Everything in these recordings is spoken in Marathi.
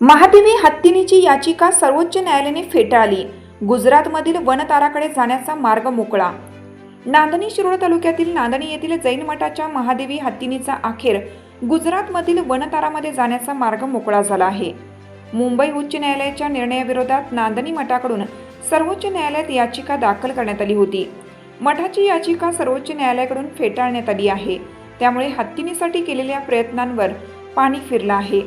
महादेवी हत्तीनीची याचिका सर्वोच्च न्यायालयाने फेटाळली. गुजरातमधील वनताराकडे जाण्याचा मार्ग मोकळा. नांदणी शिरोळ तालुक्यातील नांदणी येथील जैन मठाच्या महादेवी हत्तीनीचा अखेर गुजरातमधील वनतारामध्ये जाण्याचा मार्ग मोकळा झाला आहे. मुंबई उच्च न्यायालयाच्या निर्णयाविरोधात नांदणी मठाकडून सर्वोच्च न्यायालयात याचिका दाखल करण्यात आली होती. मठाची याचिका सर्वोच्च न्यायालयाकडून फेटाळण्यात आली आहे. त्यामुळे हत्तीनीसाठी केलेल्या प्रयत्नांवर पाणी फिरलं आहे.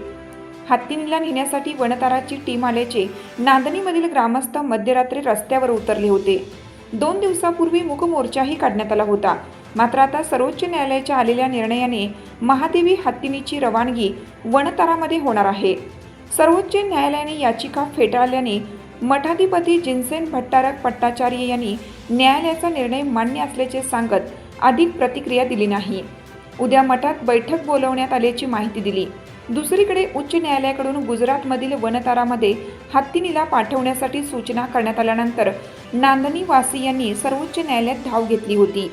हत्तीनीला नेण्यासाठी वनताराची टीम आल्याचे नांदणीमधील ग्रामस्थ मध्यरात्री रस्त्यावर उतरले होते. दोन दिवसापूर्वी मूकमोर्चाही काढण्यात आला होता. मात्र आता सर्वोच्च न्यायालयाच्या आलेल्या निर्णयाने महादेवी हत्तीनीची रवानगी वनतारामध्ये होणार आहे. सर्वोच्च न्यायालयाने याचिका फेटाळल्याने मठाधिपती जिनसेन भट्टारक पट्टाचार्य यांनी न्यायालयाचा निर्णय मान्य असल्याचे सांगत अधिक प्रतिक्रिया दिली नाही. उद्या मठात बैठक बोलवण्यात आल्याची माहिती दिली. दुसरीकडे उच्च न्यायालयाकडून गुजरातमधील वनतारामध्ये हत्तीनीला पाठवण्यासाठी सूचना करण्यात आल्यानंतर नांदनी वासी यांनी सर्वोच्च न्यायालयात धाव घेतली होती.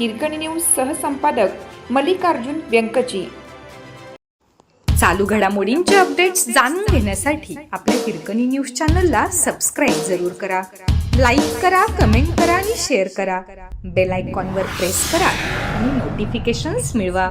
हिरकणी न्यूज सहसंपादक मल्लिकार्जुन व्यंकची चालू घडामोडींचे अपडेट्स जाणून घेण्यासाठी आपल्या हिरकणी न्यूज चॅनलला सबस्क्राईब जरूर करा. लाईक करा कमेंट करा आणि शेअर करा. बेल आयकॉनवर प्रेस करा आणि नोटिफिकेशन्स मिळवा.